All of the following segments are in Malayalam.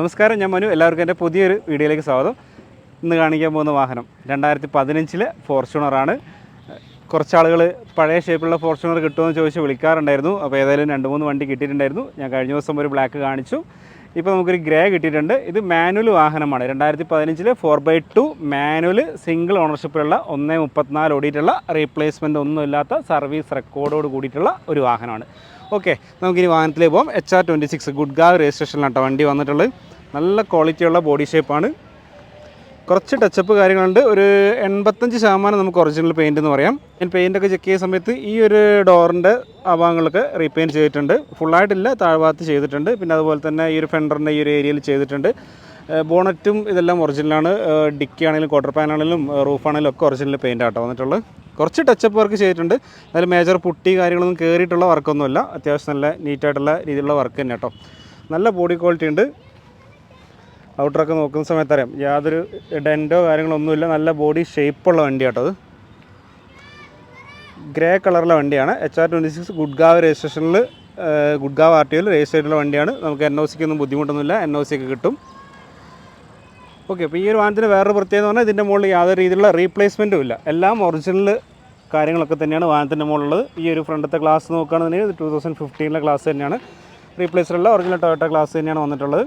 നമസ്കാരം ഞാൻ മനു. എല്ലാവർക്കും എന്റെ പുതിയൊരു വീഡിയോയിലേക്ക് സ്വാഗതം. ഇന്ന് കാണിക്കാൻ പോകുന്ന വാഹനം രണ്ടായിരത്തി പതിനഞ്ചിലെ ഫോർച്യൂണറാണ്. കുറച്ച് ആളുകൾ പഴയ ഷേപ്പിലുള്ള ഫോർച്യൂണർ കിട്ടുമെന്ന് ചോദിച്ച് വിളിക്കാറുണ്ടായിരുന്നു. അപ്പോൾ ഏതായാലും രണ്ട് മൂന്ന് വണ്ടി കിട്ടിയിട്ടുണ്ടായിരുന്നു. ഞാൻ കഴിഞ്ഞ ദിവസം ഒരു ബ്ലാക്ക് കാണിച്ചു. ഇപ്പോൾ നമുക്കൊരു ഗ്രേ കിട്ടിയിട്ടുണ്ട്. ഇത് മാനുവൽ വാഹനമാണ്. രണ്ടായിരത്തി പതിനഞ്ചിലെ four by two manual single ഓണർഷിപ്പിലുള്ള ഒന്നേ മുപ്പത്തിനാല് ഓടിയിട്ടുള്ള റീപ്ലേസ്മെന്റ് ഒന്നുമില്ലാത്ത സർവീസ് റെക്കോർഡോട് കൂടിയിട്ടുള്ള ഒരു വാഹനമാണ്. ഓക്കെ നമുക്കിനി വാഹനത്തിലേക്ക് പോകാം H R twenty six Gurgaon രജിസ്ട്രേഷനിലാണ് കേട്ടോ വണ്ടി വന്നിട്ടുള്ളത്. നല്ല ക്വാളിറ്റിയുള്ള ബോഡി ഷേപ്പാണ് കുറച്ച് ടച്ചപ്പ് കാര്യങ്ങളുണ്ട്. ഒരു എൺപത്തഞ്ച് ശതമാനം നമുക്ക് ഒറിജിനൽ പെയിന്റ് എന്ന് പറയാം. ഞാൻ പെയിന്റൊക്കെ ചെക്ക് ചെയ്യുന്ന സമയത്ത് ഈ ഒരു ഡോറിന്റെ അഭാഗങ്ങളൊക്കെ ഭാഗങ്ങളൊക്കെ റീപെയിന്റ് ചെയ്തിട്ടുണ്ട് ഫുള്ളായിട്ടില്ല താഴ്ഭാഗത്ത് ചെയ്തിട്ടുണ്ട്. പിന്നെ അതുപോലെ തന്നെ ഈ ഒരു ഫെൻഡറിന്റെ ഈ ഒരു ഏരിയയിൽ ചെയ്തിട്ടുണ്ട്. ബോണറ്റും ഇതെല്ലാം ഒറിജിനലാണ് ഡിക്കി ആണെങ്കിലും ക്വാർട്ടർ പാനലാണെങ്കിലും റൂഫ് ആണെങ്കിലും ഒക്കെ ഒറിജിനൽ പെയിന്റ് ആട്ടോ വന്നിട്ടുള്ളത്. കുറച്ച് ടച്ചപ്പ് വർക്ക് ചെയ്തിട്ടുണ്ട്. അതിൽ മേജർ പുട്ടി കാര്യങ്ങളൊന്നും കയറിയിട്ടുള്ള വർക്കൊന്നുമില്ല അത്യാവശ്യം നല്ല നീറ്റായിട്ടുള്ള രീതിയിലുള്ള വർക്ക് തന്നെ കേട്ടോ നല്ല ബോഡി ക്വാളിറ്റി ഉണ്ട്. ഔട്ടറൊക്കെ നോക്കുന്ന സമയത്ത് അറിയാം യാതൊരു ഡെന്റോ കാര്യങ്ങളൊന്നുമില്ല നല്ല ബോഡി ഷേപ്പുള്ള വണ്ടി കേട്ടോ അത്. ഗ്രേ കളറിലെ വണ്ടിയാണ്. H R twenty six Gurgaon രജിസ്ട്രേഷനിൽ Gurgaon R T ഒയിൽ രജിസ്റ്റർ ചെയ്തിട്ടുള്ള വണ്ടിയാണ്. നമുക്ക് എൻ ഒ സിക്ക് ഒന്നും ബുദ്ധിമുട്ടൊന്നുമില്ല. എൻ ഒ സി ഒക്കെ കിട്ടും. ഓക്കെ അപ്പോൾ ഈ ഒരു വാഹനത്തിന് വേറൊരു പ്രത്യേകത പറഞ്ഞാൽ ഇതിന്റെ മുകളിൽ യാതൊരു രീതിയിലുള്ള റീപ്ലേസ്മെന്റും ഇല്ല. എല്ലാം ഒറിജിനൽ കാര്യങ്ങളൊക്കെ തന്നെയാണ് വാഹനത്തിന്റെ മുകളിലുള്ളത്. ഈ ഒരു ഫ്രണ്ടത്തെ ക്ലാസ് നോക്കുകയാണെന്നുണ്ടെങ്കിൽ ടു തൗസൻഡ് ഫിഫ്റ്റീനിലെ ക്ലാസ് തന്നെയാണ്. റീപ്ലേസ്ഡുള്ള ഒറിജിനൽ ടൊയോട്ട ക്ലാസ് തന്നെയാണ് വന്നിട്ടുള്ളത്.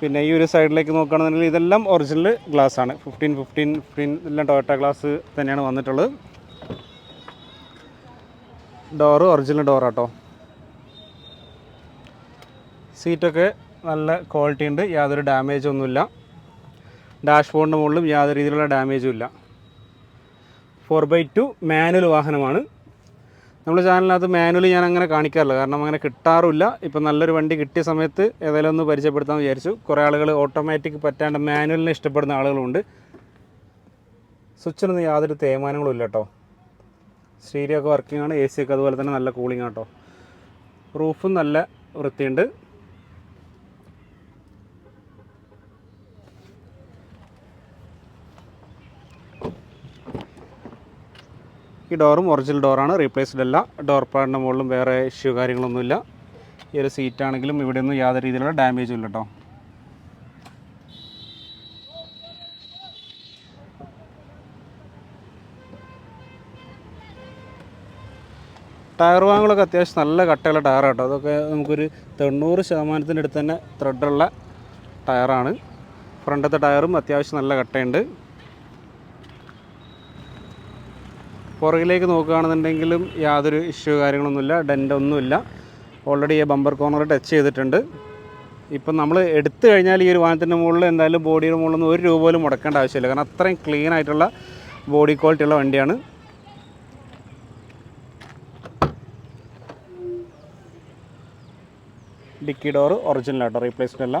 പിന്നെ ഈ ഒരു സൈഡിലേക്ക് നോക്കുകയാണെന്നുണ്ടെങ്കിൽ ഇതെല്ലാം ഒറിജിനൽ ഗ്ലാസ് ആണ്. ഫിഫ്റ്റീൻ ഫിഫ്റ്റീൻ ഫിഫ്റ്റീൻ എല്ലാം ടൊയറ്റ ഗ്ലാസ് തന്നെയാണ് വന്നിട്ടുള്ളത്. ഡോറ് ഒറിജിനൽ ഡോറാട്ടോ സീറ്റൊക്കെ നല്ല ക്വാളിറ്റി ഉണ്ട്. യാതൊരു ഡാമേജ് ഒന്നുമില്ല ഡാഷ് ബോർഡിന്റെ മുകളിലും യാതൊരു രീതിയിലുള്ള ഡാമേജും ഇല്ല. ഫോർ ബൈ ടു മാനുവൽ വാഹനമാണ്. നമ്മുടെ ചാനലിനകത്ത് മാനുവലി ഞാൻ അങ്ങനെ കാണിക്കാറില്ല. കാരണം അങ്ങനെ കിട്ടാറില്ല ഇപ്പം നല്ലൊരു വണ്ടി കിട്ടിയ സമയത്ത് ഏതായാലും ഒന്ന് പരിചയപ്പെടുത്താമെന്ന് വിചാരിച്ചു. കുറേ ആളുകൾ ഓട്ടോമാറ്റിക് പറ്റാണ്ട് മാനുവലിനെ ഇഷ്ടപ്പെടുന്ന ആളുകളുണ്ട്. സ്വിച്ചിനൊന്നും യാതൊരു തേയ്മാനങ്ങളും ഇല്ല കേട്ടോ. സ്റ്റീരിയോ ഒക്കെ വർക്കിംഗ് ആണ്. എ സി ഒക്കെ അതുപോലെ തന്നെ നല്ല കൂളിംഗ് ആട്ടോ റൂഫും നല്ല വൃത്തിയുണ്ട്. ഈ ഡോറും ഒറിജിനൽ ഡോറാണ്. റീപ്ലേസ്ഡ് അല്ല. ഡോർ പാഡിന്റെ മുകളിലും വേറെ ഇഷ്യൂ കാര്യങ്ങളൊന്നുമില്ല. ഈ ഒരു സീറ്റാണെങ്കിലും ഇവിടെ ഒന്നും യാതൊരു രീതിയിലുള്ള ഡാമേജും ഇല്ല കേട്ടോ ടയർ വാങ്ങുകളൊക്കെ അത്യാവശ്യം നല്ല കട്ടയുള്ള ടയർ കേട്ടോ അതൊക്കെ നമുക്കൊരു തൊണ്ണൂറ് ശതമാനത്തിന്റെ അടുത്ത് തന്നെ ത്രെഡുള്ള ടയറാണ്. ഫ്രണ്ടത്തെ ടയറും അത്യാവശ്യം നല്ല കട്ടയുണ്ട്. പുറകിലേക്ക് നോക്കുകയാണെന്നുണ്ടെങ്കിലും യാതൊരു ഇഷ്യൂ കാര്യങ്ങളൊന്നുമില്ല. ഡെന്റ് ഒന്നുമില്ല. ഓൾറെഡി ഈ ബമ്പർ കോർണർ ടച്ച് ചെയ്തിട്ടുണ്ട്. ഇപ്പം നമ്മൾ എടുത്തു കഴിഞ്ഞാൽ ഈ ഒരു വാഹനത്തിന്റെ മുകളിൽ എന്തായാലും ബോഡിയുടെ മുകളിൽ ഒരു രൂപ പോലും മുടക്കേണ്ട ആവശ്യമില്ല. കാരണം അത്രയും ക്ലീൻ ആയിട്ടുള്ള ബോഡി ക്വാളിറ്റി ഉള്ള വണ്ടിയാണ്. ഡിക്കി ഡോർ ഒറിജിനൽ ആട്ടോ റീപ്ലേസ്ഡ് അല്ല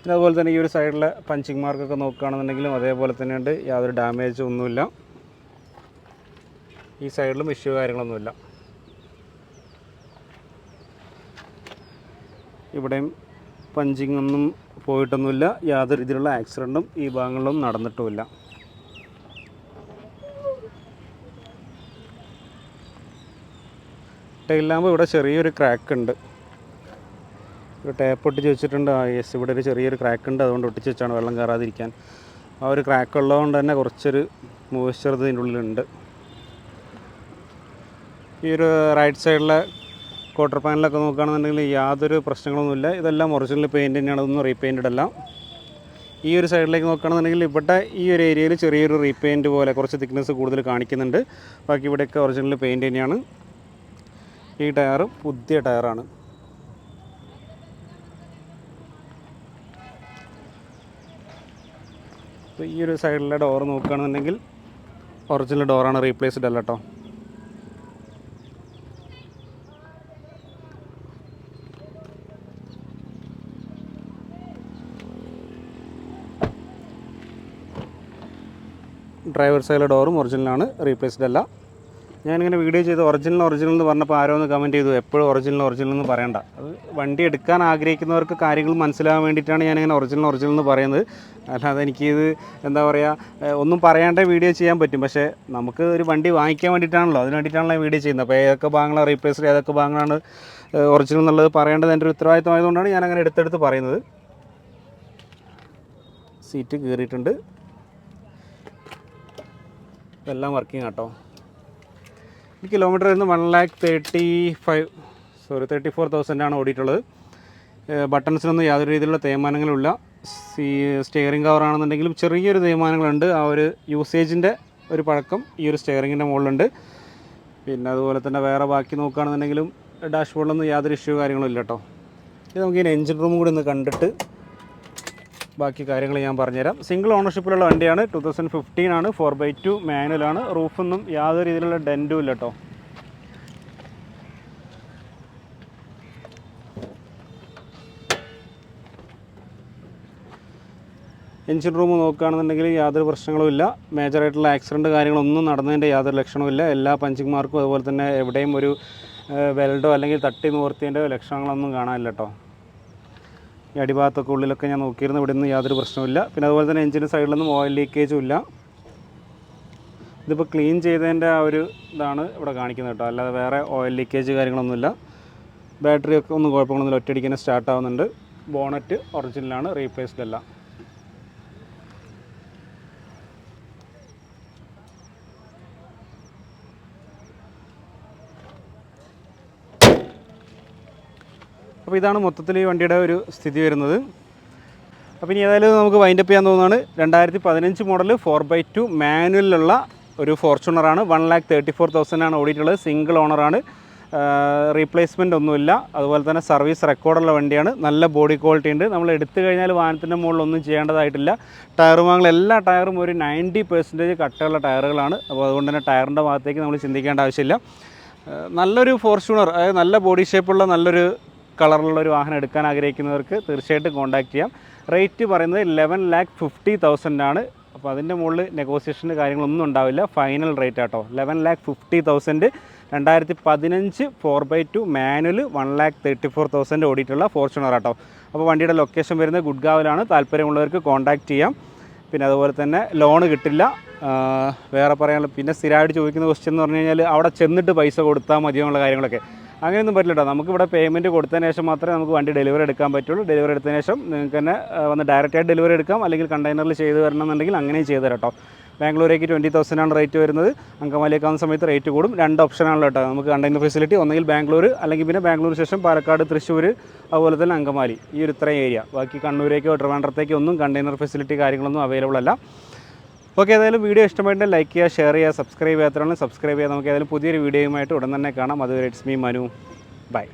പിന്നെ അതുപോലെ തന്നെ ഈ ഒരു സൈഡിലെ പഞ്ചിങ് മാർക്കൊക്കെ നോക്കുകയാണെന്നുണ്ടെങ്കിലും അതേപോലെ തന്നെയുണ്ട്. യാതൊരു ഡാമേജ് ഒന്നുമില്ല. ഈ സൈഡിലും ഇഷ്യൂ കാര്യങ്ങളൊന്നുമില്ല. ഇവിടെയും പഞ്ചിങ് ഒന്നും പോയിട്ടൊന്നുമില്ല. യാതൊരു രീതിയിലുള്ള ആക്സിഡന്റും ഈ ഭാഗങ്ങളിലും നടന്നിട്ടുമില്ല. ടൈൽ ലാമ്പ് ഇവിടെ ചെറിയൊരു ക്രാക്ക് ഉണ്ട്. ഒരു ടേപ്പ് ഒട്ടിച്ച് വെച്ചിട്ടുണ്ട്. ആ യെസ് ഇവിടെ ഒരു ചെറിയൊരു ക്രാക്ക് ഉണ്ട്. അതുകൊണ്ട് ഒട്ടിച്ച് വെച്ചാണ് വെള്ളം കയറാതിരിക്കാൻ. ആ ഒരു ക്രാക്ക് ഉള്ളതുകൊണ്ട് തന്നെ കുറച്ചൊരു മോയ്സ്ചർ ഇതിന്റെ ഉള്ളിലുണ്ട്. ഈ ഒരു റൈറ്റ് സൈഡിലെ ക്വാർട്ടർ പാനലൊക്കെ നോക്കുകയാണെന്നുണ്ടെങ്കിൽ യാതൊരു പ്രശ്നങ്ങളൊന്നുമില്ല. ഇതെല്ലാം ഒറിജിനൽ പെയിന്റ് തന്നെയാണ്. ഇതൊന്നും റീപെയിന്റഡ് അല്ല. ഈ ഒരു സൈഡിലേക്ക് നോക്കുകയാണെന്നുണ്ടെങ്കിൽ ഇവിടെ ഈ ഒരു ഏരിയയിൽ ചെറിയൊരു റീപെയിന്റ് പോലെ കുറച്ച് തിക്നെസ് കൂടുതൽ കാണിക്കുന്നുണ്ട്. ബാക്കി ഇവിടെയൊക്കെ ഒറിജിനൽ പെയിന്റ് തന്നെയാണ്. ഈ ടയർ പുതിയ ടയറാണ് ഈ ഒരു സൈഡിലെ ഡോർ നോക്കുകയാണെന്നുണ്ടെങ്കിൽ ഒറിജിനൽ ഡോറാണ് റീപ്ലേസ്ഡ് അല്ല കേട്ടോ ഡ്രൈവർ സൈഡിലെ ഡോറും ഒറിജിനലാണ് റീപ്ലേസ്ഡ് അല്ല. ഞാനിങ്ങനെ വീഡിയോ ചെയ്ത് ഒറിജിനൽ ഒറിജിനൽ എന്ന് പറഞ്ഞപ്പോൾ ആരോ ഒന്ന് കമന്റ് ചെയ്തു എപ്പോഴും ഒറിജിനൽ ഒറിജിനൽ എന്ന് പറയണ്ട. അത് വണ്ടി എടുക്കാൻ ആഗ്രഹിക്കുന്നവർക്ക് കാര്യങ്ങൾ മനസ്സിലാകാൻ വേണ്ടിയിട്ടാണ് ഞാനിങ്ങനെ ഒറിജിനൽ ഒറിജിനൽ എന്ന് പറയുന്നത്. അല്ലാതെ എനിക്കിത് എന്താ പറയുക ഒന്നും പറയാണ്ട് വീഡിയോ ചെയ്യാൻ പറ്റും. പക്ഷേ നമുക്ക് ഒരു വണ്ടി വാങ്ങിക്കാൻ വേണ്ടിയിട്ടാണല്ലോ അതിന് വേണ്ടിയിട്ടാണല്ലോ വീഡിയോ ചെയ്യുന്നത്. അപ്പോൾ ഏതൊക്കെ ഭാഗങ്ങളാണ് റീപ്ലേസ്ഡ് ഏതൊക്കെ ഭാഗങ്ങളാണ് ഒറിജിനൽ എന്നുള്ളത് പറയേണ്ടത് എന്റെ ഒരു ഉത്തരവാദിത്തമായതുകൊണ്ടാണ് ഞാനങ്ങനെ എടുത്തെടുത്ത് പറയുന്നത്. സീറ്റ് കീറിയിട്ടുണ്ട്. ഇതെല്ലാം വർക്കിംഗ് ആട്ടോ. ഈ കിലോമീറ്റർ വരുന്ന one lakh thirty five sorry thirty four തൗസൻഡാണ് ഓടിയിട്ടുള്ളത് ബട്ടൺസിനൊന്നും യാതൊരു രീതിയിലുള്ള തേയ്മാനങ്ങളുമില്ല. സീ സ്റ്റിയറിംഗ് കവർ ആണെന്നുണ്ടെങ്കിലും ചെറിയൊരു തേയ്മാനങ്ങളുണ്ട്. ആ ഒരു യൂസേജിന്റെ ഒരു പഴക്കം ഈ ഒരു സ്റ്റിയറിങ്ങിന്റെ മുകളിലുണ്ട്. പിന്നെ അതുപോലെ തന്നെ വേറെ ബാക്കി നോക്കുകയാണെന്നുണ്ടെങ്കിലും ഡാഷ്ബോർഡിലൊന്നും യാതൊരു ഇഷ്യൂ കാര്യങ്ങളും ഇല്ല കേട്ടോ ഇത് നമുക്ക് ഈ എഞ്ചിൻ റൂം കൂടി ഒന്ന് കണ്ടിട്ട് ബാക്കി കാര്യങ്ങൾ ഞാൻ പറഞ്ഞുതരാം. സിംഗിൾ ഓണർഷിപ്പിലുള്ള വണ്ടിയാണ്. ടു തൗസൻഡ് ഫിഫ്റ്റീൻ ആണ്. ഫോർ ബൈ ടു മാനുവലാണ് റൂഫൊന്നും യാതൊരു രീതിയിലുള്ള ഡെന്റും ഇല്ല കേട്ടോ എഞ്ചിൻ റൂം നോക്കുകയാണെന്നുണ്ടെങ്കിൽ യാതൊരു പ്രശ്നങ്ങളും ഇല്ല. മേജറായിട്ടുള്ള ആക്സിഡന്റ് കാര്യങ്ങളൊന്നും നടന്നതിന്റെ യാതൊരു ലക്ഷണവും എല്ലാ പഞ്ചിങ് മാർക്കും അതുപോലെ തന്നെ എവിടെയും ഒരു വെൽഡോ അല്ലെങ്കിൽ തട്ടി നിവർത്തിയതിന്റെ ലക്ഷണങ്ങളൊന്നും കാണാനില്ല കേട്ടോ ഈ അടിഭാഗത്തൊക്കെ ഉള്ളിലൊക്കെ ഞാൻ നോക്കിയിരുന്നു. ഇവിടെ നിന്ന് യാതൊരു പ്രശ്നമില്ല പിന്നെ അതുപോലെ തന്നെ എഞ്ചിന്റെ സൈഡിലൊന്നും ഓയിൽ ലീക്കേജും ഇല്ല. ഇതിപ്പോൾ ക്ലീൻ ചെയ്തതിന്റെ ആ ഒരു ഇതാണ് ഇവിടെ കാണിക്കുന്നത് കേട്ടോ. അല്ലാതെ വേറെ ഓയിൽ ലീക്കേജ് കാര്യങ്ങളൊന്നുമില്ല. ബാറ്ററി ഒക്കെ ഒന്നും കുഴപ്പങ്ങളൊന്നുമില്ല ഒറ്റയടിക്ക് സ്റ്റാർട്ട് ആവുന്നുണ്ട്. ബോണറ്റ് ഒറിജിനലാണ് റീപ്ലേസ്ഡ് അല്ല. അപ്പോൾ ഇതാണ് മൊത്തത്തിൽ ഈ വണ്ടിയുടെ ഒരു സ്ഥിതി വരുന്നത്. അപ്പോൾ ഇനി ഏതായാലും നമുക്ക് വൈൻഡപ്പ് ചെയ്യാൻ തോന്നുന്നതാണ്. രണ്ടായിരത്തി പതിനഞ്ച് മോഡൽ ഫോർ ബൈ ടു മാനുവലിലുള്ള ഒരു ഫോർച്യൂണറാണ് one lakh thirty four thousand ആണ് ഓടിയിട്ടുള്ളത്. സിംഗിൾ ഓണറാണ് റീപ്ലേസ്മെന്റ് ഒന്നുമില്ല. അതുപോലെ തന്നെ സർവീസ് റെക്കോർഡുള്ള വണ്ടിയാണ്. നല്ല ബോഡി ക്വാളിറ്റി ഉണ്ട്. നമ്മൾ എടുത്തു കഴിഞ്ഞാൽ വാഹനത്തിന്റെ മുകളിലൊന്നും ചെയ്യേണ്ടതായിട്ടില്ല. ടയറുമാങ്ങൾ എല്ലാ ടയറും ഒരു നയന്റി പെർസെന്റേജ് കട്ടയുള്ള ടയറുകളാണ് അപ്പോൾ അതുകൊണ്ട് തന്നെ ടയറിന്റെ ഭാഗത്തേക്ക് നമ്മൾ ചിന്തിക്കേണ്ട ആവശ്യമില്ല. നല്ലൊരു ഫോർച്യൂണർ അതായത് നല്ല ബോഡി ഷേപ്പുള്ള നല്ലൊരു കളറിലുള്ള ഒരു വാഹനം എടുക്കാൻ ആഗ്രഹിക്കുന്നവർക്ക് തീർച്ചയായിട്ടും കോൺടാക്റ്റ് ചെയ്യാം. റേറ്റ് പറയുന്നത് ലെവൻ ലാക്ക് ഫിഫ്റ്റി ആണ്. അപ്പോൾ അതിന്റെ മുകളിൽ നെഗോസിയേഷന്റെ കാര്യങ്ങളൊന്നും ഉണ്ടാവില്ല. ഫൈനൽ റേറ്റ് ആട്ടോ. ലെവൻ ലാക്ക് ഫിഫ്റ്റി തൗസൻഡ് രണ്ടായിരത്തി പതിനഞ്ച് four by two manual one lakh thirty four thousand ഓടിയിട്ടുള്ള Fortuner ആട്ടോ. അപ്പോൾ വണ്ടിയുടെ ലൊക്കേഷൻ വരുന്നത് ഗുഡ്ഗാവിലാണ്. താല്പര്യമുള്ളവർക്ക് കോൺടാക്റ്റ് ചെയ്യാം. പിന്നെ അതുപോലെ തന്നെ ലോൺ കിട്ടില്ല. വേറെ പറയാനുള്ള പിന്നെ സ്ഥിരമായിട്ട് ചോദിക്കുന്ന ക്വസ്റ്റ്യൻ എന്ന് പറഞ്ഞു കഴിഞ്ഞാൽ അവിടെ ചെന്നിട്ട് പൈസ കൊടുത്താൽ എന്നുള്ള കാര്യങ്ങളൊക്കെ. അങ്ങനെയൊന്നും പറ്റില്ല കേട്ടോ നമുക്കിവിടെ പേയ്മെന്റ് കൊടുത്തതിന് ശേഷം മാത്രമേ നമുക്ക് വണ്ടി ഡെലിവറി എടുക്കാൻ പറ്റുള്ളൂ. ഡെലിവറി എടുത്തതിന് ശേഷം നിങ്ങൾക്ക് തന്നെ വന്ന് ഡയറക്റ്റായിട്ട് ഡെലിവറി എടുക്കാം. അല്ലെങ്കിൽ കണ്ടെയ്നറിൽ ചെയ്ത് വരണമെന്നുണ്ടെങ്കിൽ അങ്ങനെയും ചെയ്ത് തരാം കേട്ടോ ബാംഗ്ലൂരേക്ക് ട്വന്റി ആണ് റേറ്റ് വരുന്നത്. അങ്കമാലിയേക്കാവുന്ന സമയത്ത് റേറ്റ് കൂടും. രണ്ട് ഓപ്ഷനാണല്ലോ കേട്ടോ നമുക്ക് കണ്ടെയ്നർ ഫെസിലിറ്റി ഒന്നെങ്കിൽ ബാംഗ്ലൂർ അല്ലെങ്കിൽ പിന്നെ ബാംഗ്ലൂർ ശേഷം പാലക്കാട് തൃശ്ശൂർ അതുപോലെ തന്നെ അങ്കമാലി. ഈ ഒരു ഇത്രയും ഏരിയ ബാക്കി കണ്ണൂരേക്കോ ട്രിവാൻഡ്രത്തേക്കോ ഒന്നും കണ്ടെയ്നർ ഫെസിലിറ്റി കാര്യങ്ങളൊന്നും അവൈലബിൾ അല്ല. ഓക്കെ ഏതായാലും വീഡിയോ ഇഷ്ടമായിട്ട് ലൈക്ക് ചെയ്യുക ഷെയർ ചെയ്യുക സബ്സ്ക്രൈബ് ചെയ്യാത്തവരാണെങ്കിൽ സബ്സ്ക്രൈബ് ചെയ്യുക നമുക്ക് ഏതായാലും പുതിയൊരു വീഡിയോയുമായിട്ട് ഉടൻ തന്നെ കാണാം. അതുവരെ ഇറ്റ്സ് മീ മനു. ബൈ